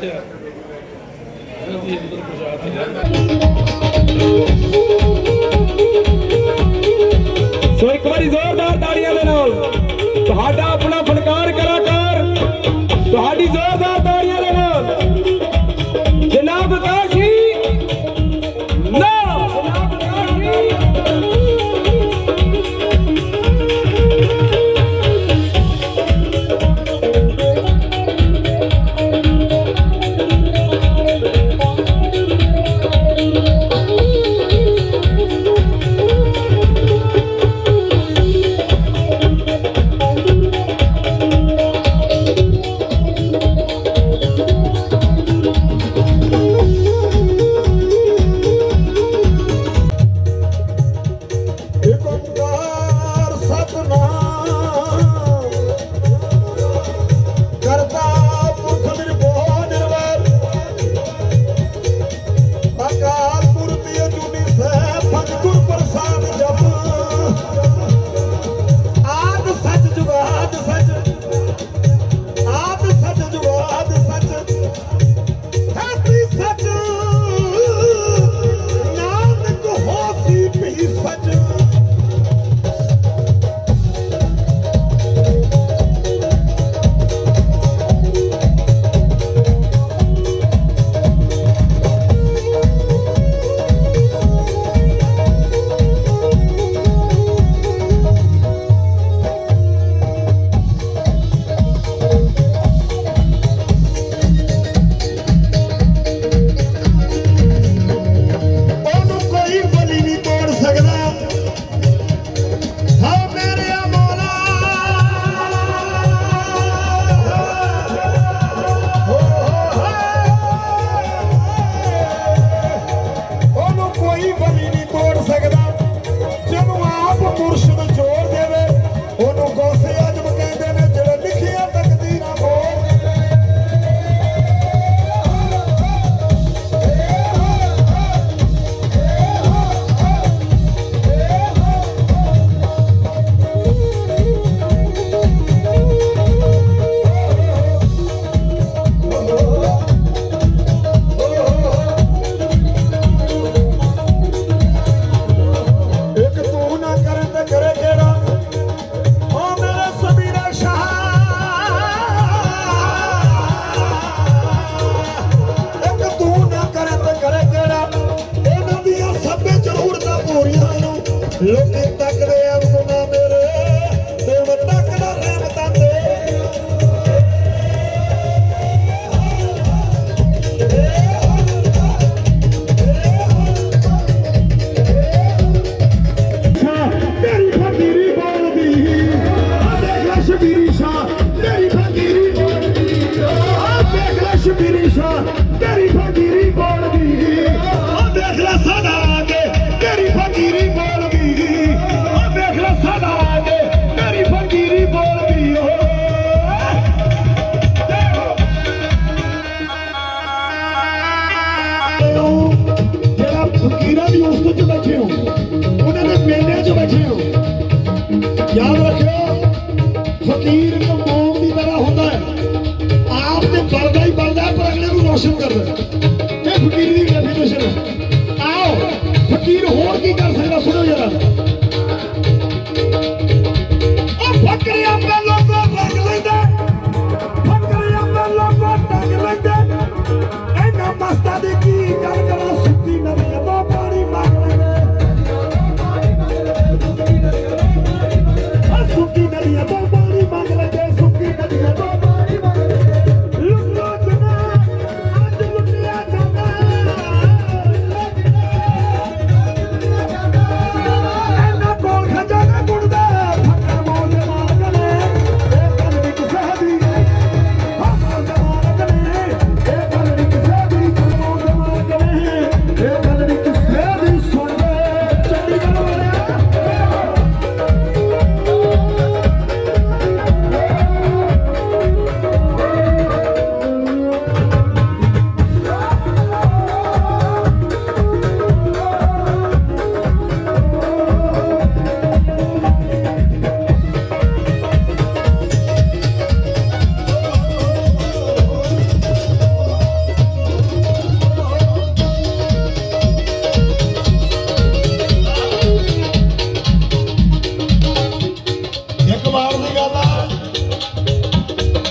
Gracias. lo que está ਯਾਦ ਰੱਖਿਓ, ਫਕੀਰ ਕਮੋਮ ਦੀ ਤਰ੍ਹਾਂ ਹੁੰਦਾ ਆਪ ਤੇ ਬਲਦਾ ਹੀ ਬਲਦਾ ਪਰ ਅਗਲੇ ਨੂੰ ਰੋਸ਼ਨ ਕਰਦਾ ਇਹ ਫਕੀਰ ਦੀ ਡੈਫੀਨੇਸ਼ਨ ਆਓ, ਫਕੀਰ ਹੋਰ ਕੀ ਕਰ ਸਕਦਾ, ਸੁਣੋ ਜਰਾ। ਉਹ ਫਕਰਿਆ ਪਹਿਲੋ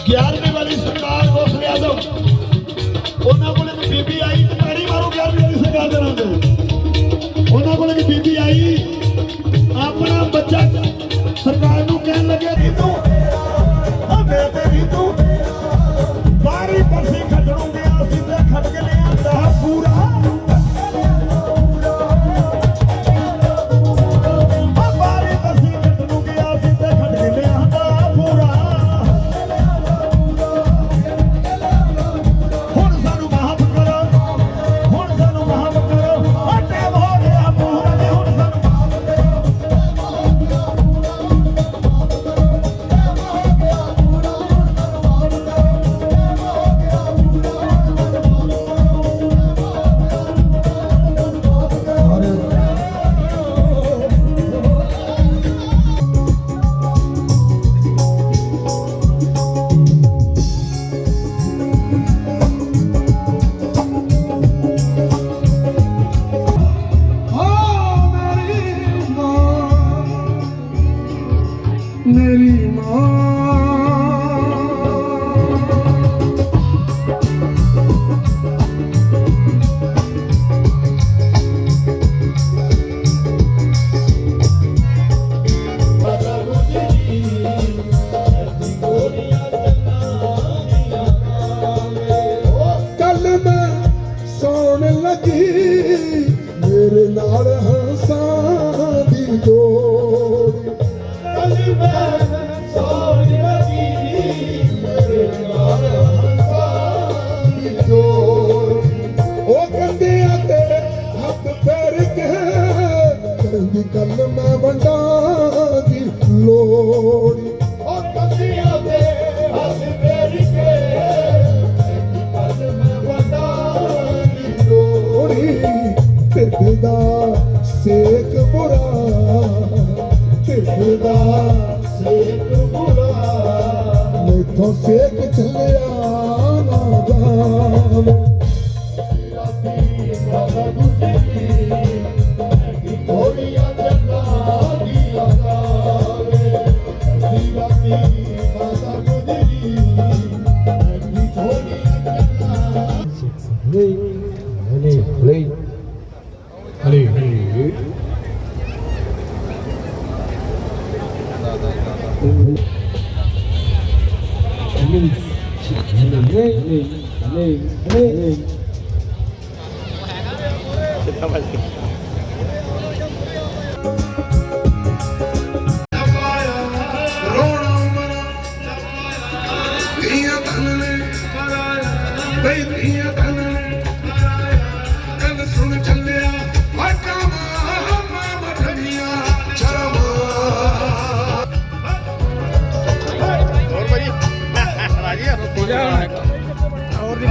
ग्यारहवीं मेरी माँ ਦੀ ਗੱਲ ਮੈਂ ਵੰਡਾਂ ਦੀ ਲੋੜ। ਉਹ ਕੱਲੀਆਂ ਤੇ ਹੱਸ ਮੇਰੀ ਕੇ ਢਿੱਡ ਦਾ ਸੇਕ ਬੁਰਾ ਢਿੱਡ ਦਾ ਸੇਕ ਬੁਰਾ। ਮੈਥੋਂ ਸੇਕ ਚੱਲਿਆ ਨਾ ਜਾਵੇ 네, 네, 네, 네. 잠깐만. ਹੋਰ ਦੀ